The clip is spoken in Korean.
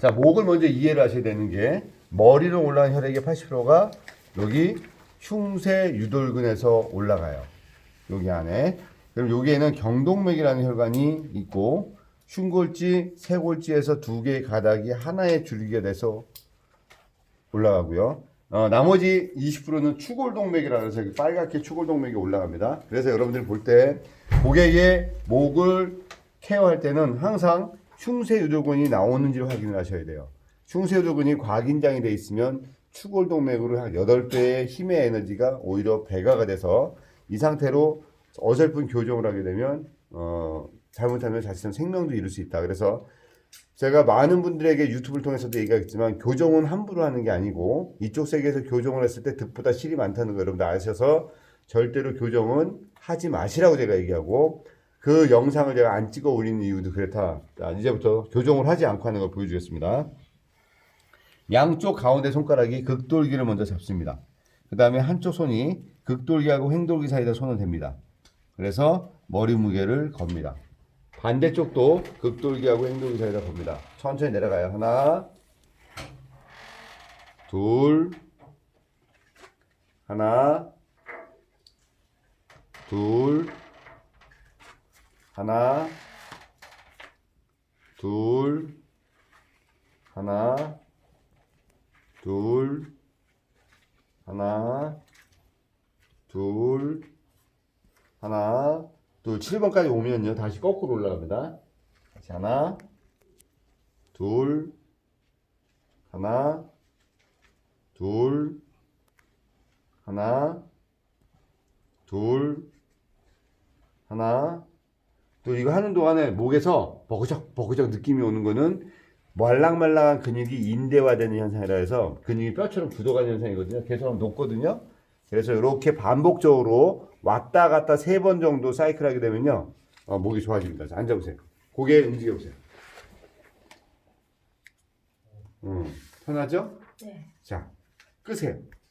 자, 목을 먼저 이해를 하셔야 되는 게 머리로 올라간 혈액의 80%가 여기 흉쇄 유돌근에서 올라가요. 여기 안에. 그럼 여기에는 경동맥이라는 혈관이 있고 흉골지, 쇄골지에서 두 개의 가닥이 하나의 줄기가 돼서 올라가고요. 어, 나머지 20%는 추골동맥이라 해서 빨갛게 추골동맥이 올라갑니다. 그래서 여러분들이 볼 때 고객의 목을 케어할 때는 항상 흉쇄 유도근이 나오는지를 확인을 하셔야 돼요. 흉쇄 유도근이 과긴장이 돼 있으면 추골동맥으로 한 8배의 힘의 에너지가 오히려 배가가 돼서 이 상태로 어설픈 교정을 하게 되면 어, 잘못하면 자칫한 생명도 잃을 수 있다. 그래서 제가 많은 분들에게 유튜브를 통해서도 얘기하겠지만 교정은 함부로 하는 게 아니고 이쪽 세계에서 교정을 했을 때 득보다 실이 많다는 거 여러분들 아셔서 절대로 교정은 하지 마시라고 제가 얘기하고 그 영상을 제가 안 찍어 올리는 이유도 그렇다. 자, 이제부터 교정을 하지 않고 하는 걸 보여주겠습니다. 양쪽 가운데 손가락이 극돌기를 먼저 잡습니다. 그 다음에 한쪽 손이 극돌기하고 횡돌기 사이에다 손을 댑니다. 그래서 머리 무게를 겁니다. 반대쪽도 극돌기하고 횡돌기 사이에다 겁니다. 천천히 내려가요. 하나, 둘, 하나, 둘, 하나, 둘, 하나, 둘, 하나, 둘, 하나, 둘, 7번까지 오면요. 다시 거꾸로 올라갑니다. 다시 하나, 둘, 하나, 둘, 하나, 둘, 하나, 또 이거 하는 동안에 목에서 버그적 버그적 느낌이 오는 거는 말랑말랑한 근육이 인대화되는 현상이라 해서 근육이 뼈처럼 굳어가는 현상이거든요. 계속 높거든요. 그래서 이렇게 반복적으로 왔다 갔다 세 번 정도 사이클 하게 되면요. 어, 목이 좋아집니다. 자, 앉아보세요. 고개 움직여보세요. 음, 편하죠? 네. 자, 끄세요.